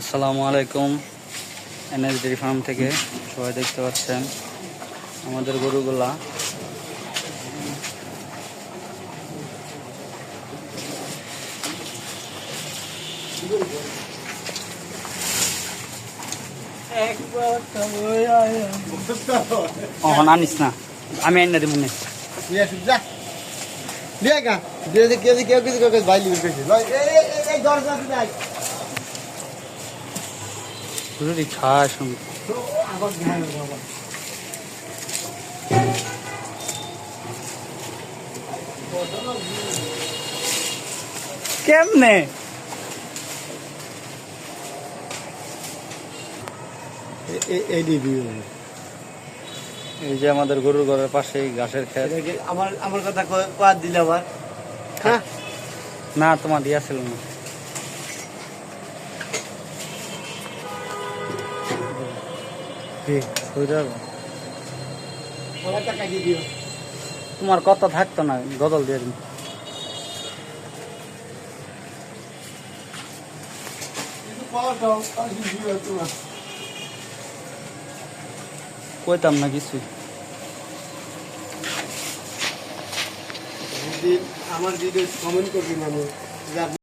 আসসালামু আলাইকুম। NS farm থেকে সবাই দেখতে পাচ্ছেন, আমাদের গরুগুলা। আনিস না। আমি দিব না। নিয়ে আসুন, যা। নিয়ে গা। দিয়ে দিয়ে কেউ কিছু কেউ ভাই ধ্যান বাবা কেমনে? এই যে আমাদের গরুর ঘরের পাশেই ঘাসের খেত আমার আমার কথা কয়ার দিলে আবার? হ্যাঁ। না তোমার দিয়া ছিল না। তোমার কথা থাকতো না গদল দিয়ে দিন। কইতাম না কিছুই আমার ভিডিও কমেন্ট করবি মানুষ